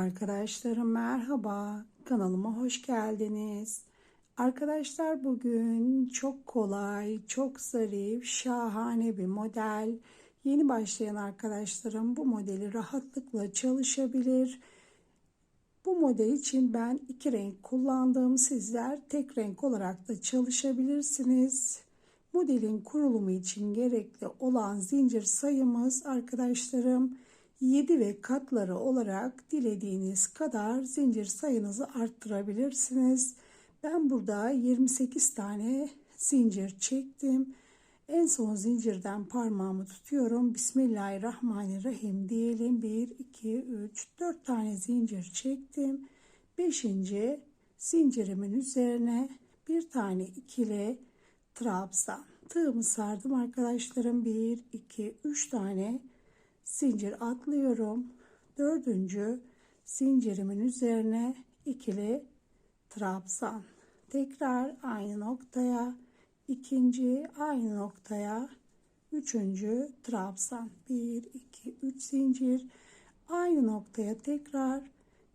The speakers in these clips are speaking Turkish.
Arkadaşlarım merhaba. Kanalıma hoş geldiniz. Arkadaşlar bugün çok kolay, çok zarif, şahane bir model. Yeni başlayan arkadaşlarım bu modeli rahatlıkla çalışabilir. Bu model için ben iki renk kullandım. Sizler tek renk olarak da çalışabilirsiniz. Modelin kurulumu için gerekli olan zincir sayımız arkadaşlarım 7 ve katları olarak dilediğiniz kadar zincir sayınızı arttırabilirsiniz. Ben burada 28 tane zincir çektim. En son zincirden parmağımı tutuyorum. Bismillahirrahmanirrahim diyelim. 1, 2, 3, 4 tane zincir çektim. 5. zincirimin üzerine bir tane ikili trabzan. Tığımı sardım arkadaşlarım. 1, 2, 3 tane zincir atlıyorum. Dördüncü zincirimin üzerine ikili trabzan. Tekrar aynı noktaya ikinci aynı noktaya üçüncü trabzan. Bir, iki, üç zincir aynı noktaya tekrar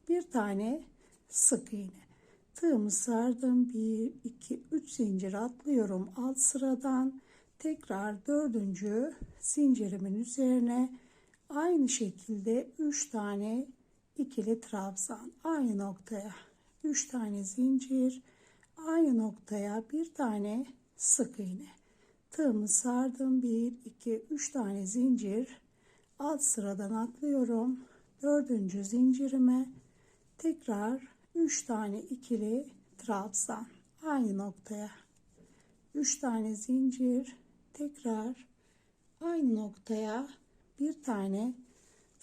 bir tane sık iğne. Tığımı sardım. Bir, iki, üç zincir atlıyorum alt sıradan. Tekrar dördüncü zincirimin üzerine Aynı şekilde 3 tane ikili trabzan. Aynı noktaya 3 tane zincir aynı noktaya bir tane sık iğne. Tığımı sardım. 1 2 3 tane zincir. Alt sıradan atlıyorum. Dördüncü zincirime tekrar 3 tane ikili trabzan. Aynı noktaya 3 tane zincir. Tekrar aynı noktaya bir tane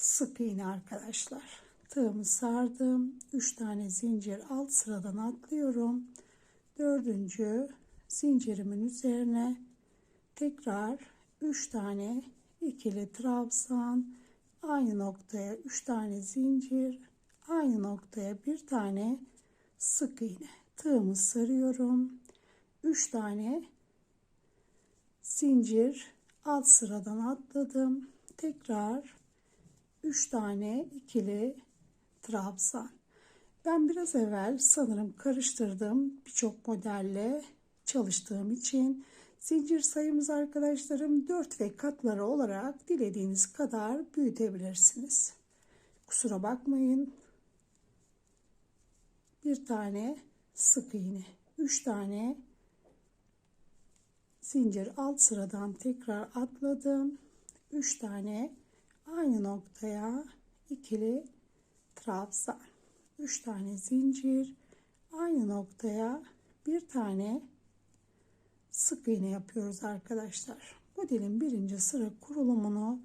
sık iğne arkadaşlar. Tığımı sardım. 3 tane zincir alt sıradan atlıyorum. Dördüncü zincirimin üzerine tekrar 3 tane ikili trabzan aynı noktaya 3 tane zincir aynı noktaya bir tane sık iğne tığımı sarıyorum 3 tane zincir alt sıradan atladım tekrar 3 tane ikili trabzan. Ben biraz evvel sanırım karıştırdım birçok modelle çalıştığım için zincir sayımız arkadaşlarım 4 ve katları olarak dilediğiniz kadar büyütebilirsiniz. Kusura bakmayın. Bir tane sık iğne, 3 tane zincir alt sıradan tekrar atladım. 3 tane aynı noktaya ikili trabzan. 3 tane zincir. Aynı noktaya bir tane sık iğne yapıyoruz arkadaşlar. Modelin birinci sıra kurulumunu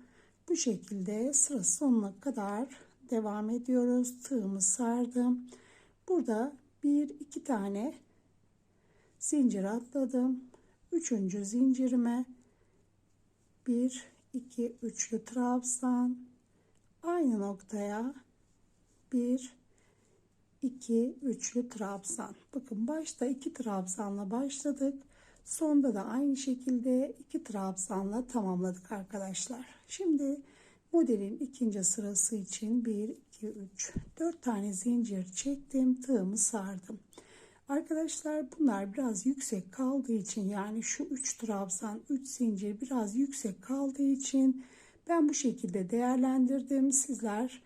bu şekilde sıra sonuna kadar devam ediyoruz. Tığımı sardım. Burada bir iki tane zincir atladım. Üçüncü zincirime bir 2 üçlü trabzan aynı noktaya. 1 2 üçlü trabzan bakın başta 2 trabzanla başladık. Sonda da aynı şekilde 2 trabzanla tamamladık arkadaşlar. Şimdi modelin ikinci sırası için 1 2 3 4 tane zincir çektim tığımı sardım Arkadaşlar bunlar biraz yüksek kaldığı için yani şu 3 trabzan 3 zincir biraz yüksek kaldığı için ben bu şekilde değerlendirdim. Sizler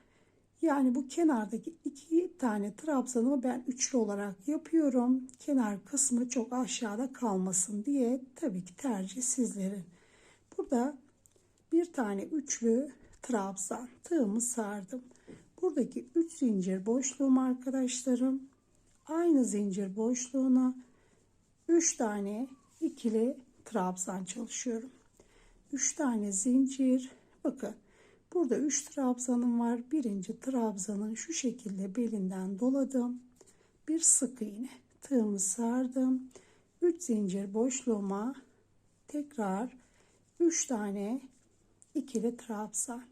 yani bu kenardaki iki tane trabzanımı ben üçlü olarak yapıyorum. Kenar kısmı çok aşağıda kalmasın diye tabii ki tercih sizlerin. Burada bir tane üçlü trabzan tığımı sardım. Buradaki 3 zincir boşluğum arkadaşlarım aynı zincir boşluğuna 3 tane ikili trabzan çalışıyorum. 3 tane zincir bakın burada 3 trabzanım var. Birinci trabzanın şu şekilde belinden doladım. Bir sık iğne tığımı sardım. 3 zincir boşluğuma tekrar 3 tane ikili trabzan.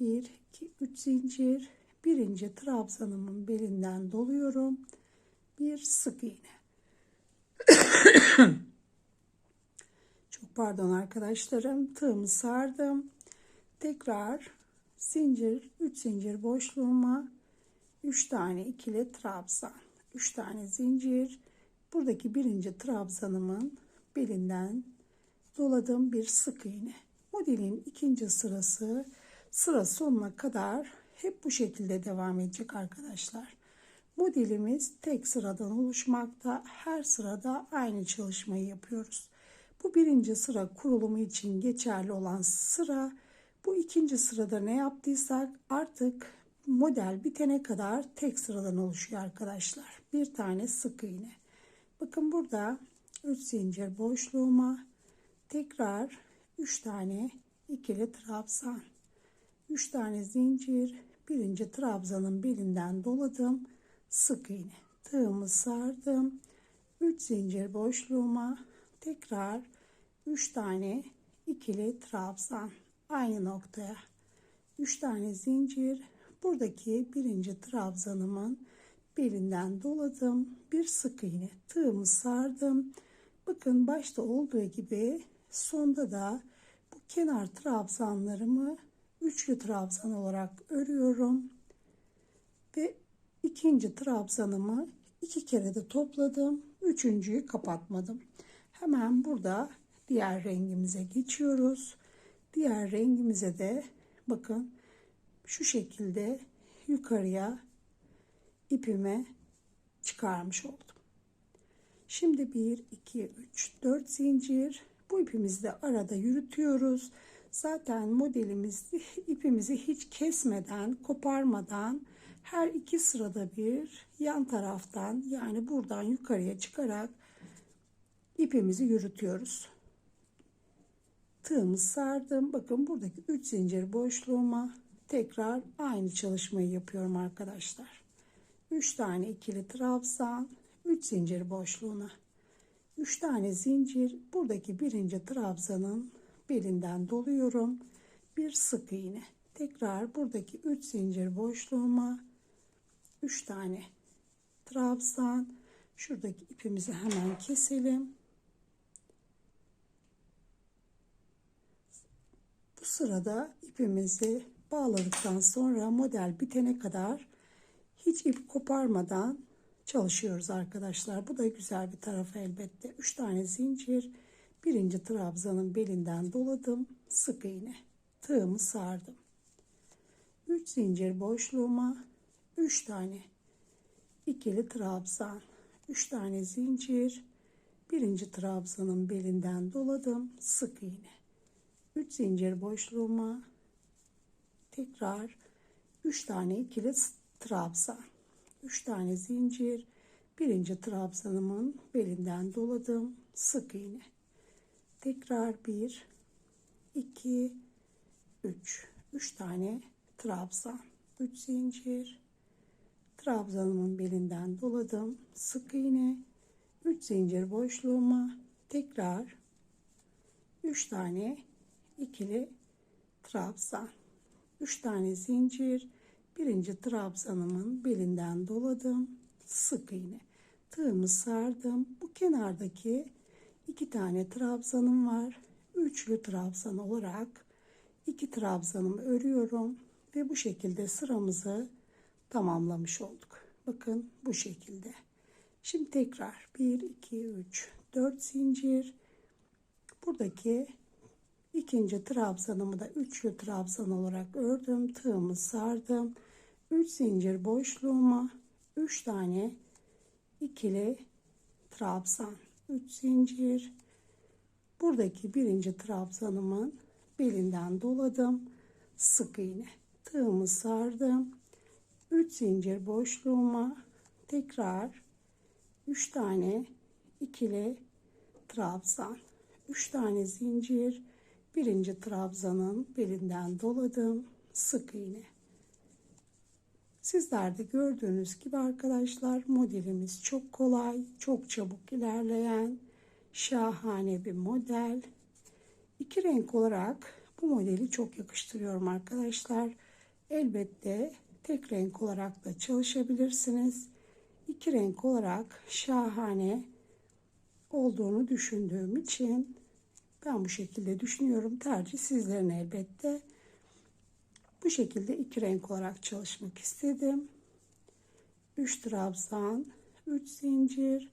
1 2 3 zincir birinci trabzanımın belinden doluyorum bir sık iğne. Çok pardon arkadaşlarım. Tığımı sardım. Tekrar zincir 3 zincir boşluğuma 3 tane ikili trabzan, 3 tane zincir. Buradaki birinci trabzanımın belinden doladım bir sık iğne. Modelin ikinci sırası sıra sonuna kadar hep bu şekilde devam edecek arkadaşlar. Modelimiz tek sıradan oluşmakta. Her sırada aynı çalışmayı yapıyoruz. Bu birinci sıra kurulumu için geçerli olan sıra. Bu ikinci sırada ne yaptıysak artık model bitene kadar tek sıradan oluşuyor arkadaşlar. Bir tane sık iğne. Bakın burada 3 zincir boşluğuma tekrar 3 tane ikili trabzan. 3 tane zincir birinci trabzanın belinden doladım. Sık iğne. Tığımı sardım. 3 zincir boşluğuma tekrar 3 tane ikili trabzan. Aynı noktaya. 3 tane zincir. Buradaki birinci trabzanımın belinden doladım. Bir sık iğne. Tığımı sardım. Bakın başta olduğu gibi sonda da bu kenar trabzanlarımı üçlü trabzan olarak örüyorum. Ve ikinci trabzanımı iki kere de topladım üçüncüyü kapatmadım hemen burada diğer rengimize geçiyoruz diğer rengimize de bakın şu şekilde yukarıya ipime çıkarmış oldum. Şimdi 1, 2, 3, 4 zincir. Bu ipimizi de arada yürütüyoruz. Zaten modelimiz ipimizi hiç kesmeden, koparmadan her iki sırada bir yan taraftan yani buradan yukarıya çıkarak ipimizi yürütüyoruz. Tığımı sardım. Bakın buradaki 3 zincir boşluğuma tekrar aynı çalışmayı yapıyorum arkadaşlar. 3 tane ikili trabzan, 3 zincir boşluğuna. 3 tane zincir buradaki birinci trabzanın belinden doluyorum. Bir sık iğne. Tekrar buradaki 3 zincir boşluğuma 3 tane trabzan. Şuradaki ipimizi hemen keselim. Bu sırada ipimizi bağladıktan sonra model bitene kadar hiç ip koparmadan çalışıyoruz arkadaşlar. Bu da güzel bir tarafı elbette. 3 tane zincir. Birinci trabzanın belinden doladım. Sık iğne. Tığımı sardım. 3 zincir boşluğuma 3 tane ikili trabzan. 3 tane zincir. Birinci trabzanın belinden doladım. Sık iğne. 3 zincir boşluğuma tekrar 3 tane ikili trabzan 3 tane zincir birinci trabzanımın belinden doladım sık iğne tekrar 1 2 3 3 tane trabzan 3 zincir trabzanımın belinden doladım. Sık iğne 3 zincir boşluğuma tekrar 3 tane ikili trabzan. 3 tane zincir birinci trabzanımın belinden doladım. Sık iğne. Tığımı sardım. Bu kenardaki iki tane trabzanım var. Üçlü trabzan olarak iki trabzanımı örüyorum ve bu şekilde sıramızı tamamlamış olduk. Bakın bu şekilde. Şimdi tekrar 1 2 3 4 zincir. Buradaki ikinci trabzanımı da üçlü trabzan olarak ördüm tığımı sardım. 3 zincir boşluğuma 3 tane ikili trabzan 3 zincir. Buradaki birinci trabzanımın belinden doladım sık iğne. Tığımı sardım 3 zincir boşluğuma tekrar 3 tane ikili trabzan 3 tane zincir birinci trabzanın belinden doladım sık iğne Sizler de gördüğünüz gibi arkadaşlar modelimiz çok kolay, çok çabuk ilerleyen şahane bir model. İki renk olarak bu modeli çok yakıştırıyorum arkadaşlar. Elbette tek renk olarak da çalışabilirsiniz. İki renk olarak şahane olduğunu düşündüğüm için ben bu şekilde düşünüyorum. Tercih sizlerin elbette. Bu şekilde iki renk olarak çalışmak istedim. 3 trabzan, 3 zincir,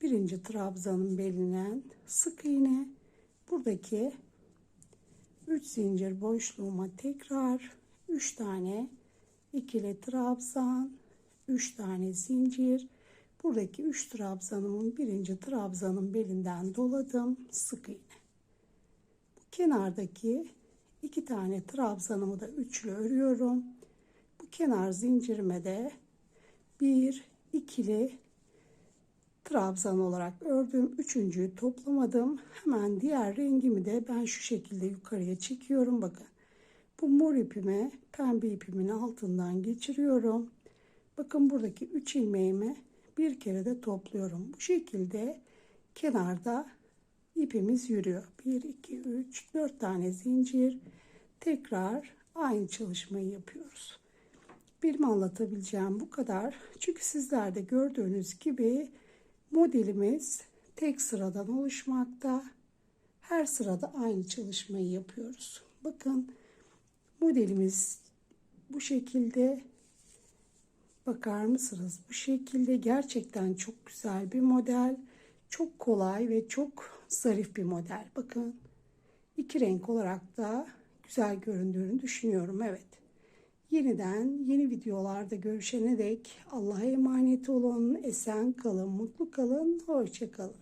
birinci trabzanın belinden sık iğne, buradaki 3 zincir boşluğuma tekrar 3 tane ikili trabzan, 3 tane zincir, buradaki 3 trabzanımın birinci trabzanın belinden doladım, sık iğne. Bu kenardaki iki tane trabzanımı da üçlü örüyorum. Bu kenar zincirime de bir ikili trabzan olarak ördüm. Üçüncüyü toplamadım. Hemen diğer rengimi de ben şu şekilde yukarıya çekiyorum. Bakın bu mor ipimi pembe ipimin altından geçiriyorum. Bakın buradaki 3 ilmeğimi bir kere de topluyorum. Bu şekilde kenarda ipimiz yürüyor. 1, 2, 3, 4 tane zincir. Tekrar aynı çalışmayı yapıyoruz. Benim anlatabileceğim bu kadar. Çünkü sizler de gördüğünüz gibi modelimiz tek sıradan oluşmakta. Her sırada aynı çalışmayı yapıyoruz. Bakın modelimiz bu şekilde. Bakar mısınız? Bu şekilde gerçekten çok güzel bir model. Çok kolay ve çok zarif bir model. Bakın iki renk olarak da güzel göründüğünü düşünüyorum. Evet. Yeniden yeni videolarda görüşene dek Allah'a emanet olun. Esen kalın, mutlu kalın, hoşça kalın.